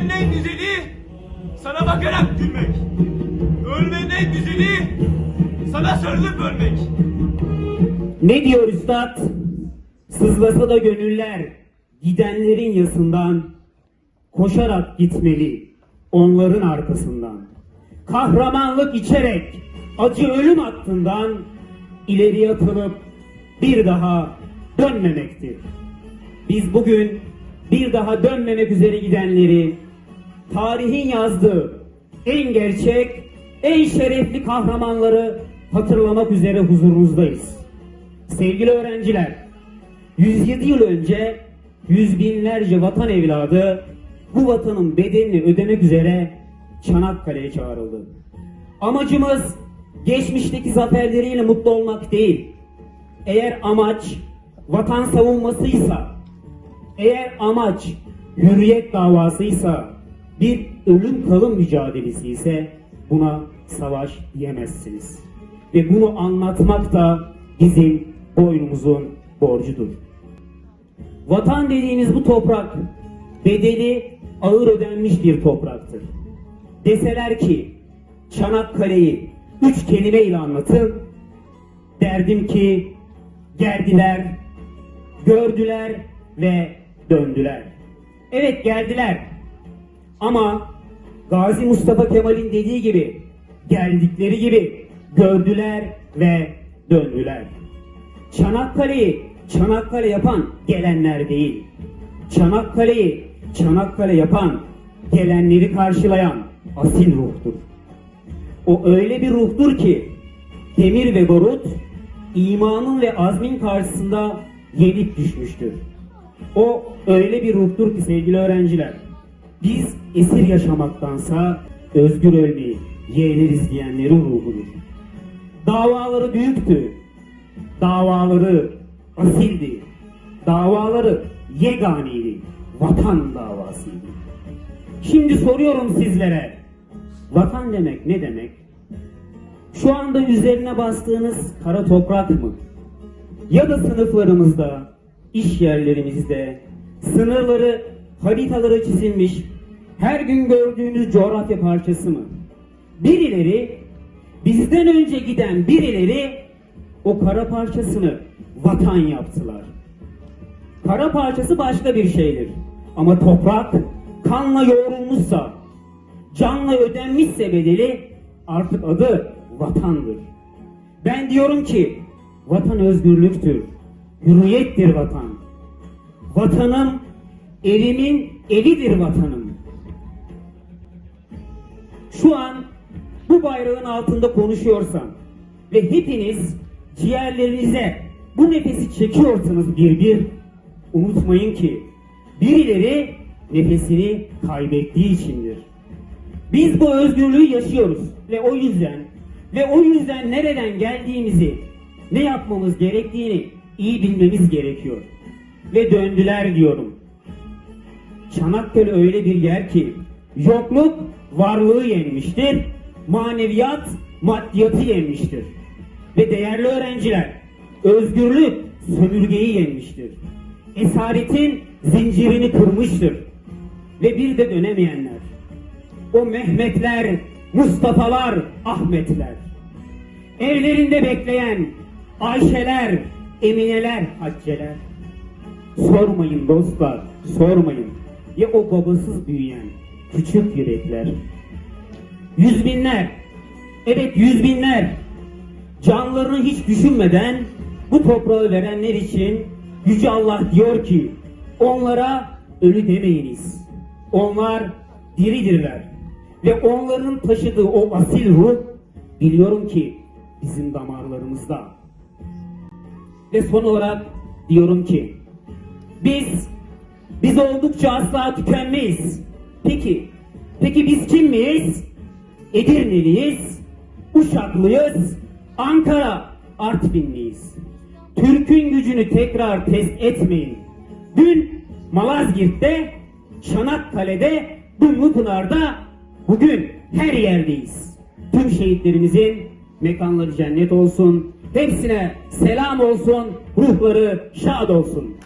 Ölmenin en güzeli sana bakarak gülmek. Ölmenin en güzeli sana sarılıp ölmek. Ne diyor üstad? Sızlasa da gönüller gidenlerin yasından koşarak gitmeli onların arkasından. Kahramanlık içerek acı ölüm hattından ileriye atılıp bir daha dönmemektir. Biz bugün bir daha dönmemek üzere gidenleri tarihin yazdığı en gerçek, en şerefli kahramanları hatırlamak üzere huzurunuzdayız. Sevgili öğrenciler, 107 yıl önce yüz binlerce vatan evladı bu vatanın bedelini ödemek üzere Çanakkale'ye çağrıldı. Amacımız geçmişteki zaferleriyle mutlu olmak değil. Eğer amaç vatan savunmasıysa, eğer amaç hürriyet davasıysa, bir ölüm kalım mücadelesi ise buna savaş diyemezsiniz. Ve bunu anlatmak da bizim boynumuzun borcudur. Vatan dediğiniz bu toprak bedeli ağır ödenmiş bir topraktır. Deseler ki Çanakkale'yi üç kelimeyle anlatın derdim ki geldiler, gördüler ve döndüler. Evet geldiler ama Gazi Mustafa Kemal'in dediği gibi geldikleri gibi gördüler ve döndüler. Çanakkale'yi Çanakkale yapan gelenler değil. Çanakkale'yi Çanakkale yapan gelenleri karşılayan asil ruhtur. O öyle bir ruhtur ki demir ve barut imanın ve azmin karşısında yenik düşmüştür. O öyle bir ruhtur ki sevgili öğrenciler biz esir yaşamaktansa özgür ölmeyi yeğleriz diyenlerin ruhudur. Davaları büyüktü. Davaları asildi. Davaları yeganiydi. Vatan davasıydı. Şimdi soruyorum sizlere. Vatan demek ne demek? Şu anda üzerine bastığınız kara toprak mı? Ya da sınıflarımızda, iş yerlerimizde, sınırları, haritaları çizilmiş, her gün gördüğünüz coğrafya parçası mı? Birileri, bizden önce giden birileri o kara parçasını vatan yaptılar. Kara parçası başka bir şeydir. Ama toprak kanla yoğrulmuşsa, canla ödenmişse bedeli artık adı vatandır. Ben diyorum ki vatan özgürlüktür, hürriyettir vatan. Vatanım elimin evidir vatanım. Şu an bu bayrağın altında konuşuyorsam ve hepiniz ciğerlerinize bu nefesi çekiyorsanız bir bir unutmayın ki birileri nefesini kaybettiği içindir. Biz bu özgürlüğü yaşıyoruz ve o yüzden ve o yüzden nereden geldiğimizi, ne yapmamız gerektiğini iyi bilmemiz gerekiyor. Ve döndüler diyorum. Çanakkale öyle bir yer ki yokluk varlığı yenmiştir, maneviyat maddiyatı yenmiştir. Ve değerli öğrenciler, özgürlük sömürgeyi yenmiştir. Esaretin zincirini kırmıştır. Ve bir de dönemeyenler. O Mehmetler, Mustafa'lar, Ahmetler. Evlerinde bekleyen Ayşeler, Emineler, Hacceler. Sormayın dostlar, sormayın. Ya o babasız büyüyen küçük yürekler. Yüz binler, evet yüz binler canlarını hiç düşünmeden bu toprağı verenler için Yüce Allah diyor ki onlara ölü demeyiniz. Onlar diridirler. Ve onların taşıdığı o asil ruh biliyorum ki bizim damarlarımızda. Ve son olarak diyorum ki biz biz oldukça asla tükenmeyiz. Peki, peki biz kim miyiz? Edirneliyiz, Uşaklıyız, Ankara, Artvinliyiz. Türk'ün gücünü tekrar test etmeyin. Dün Malazgirt'te, Çanakkale'de, Dumlupınar'da, bugün her yerdeyiz. Tüm şehitlerimizin mekanları cennet olsun. Hepsine selam olsun, ruhları şad olsun.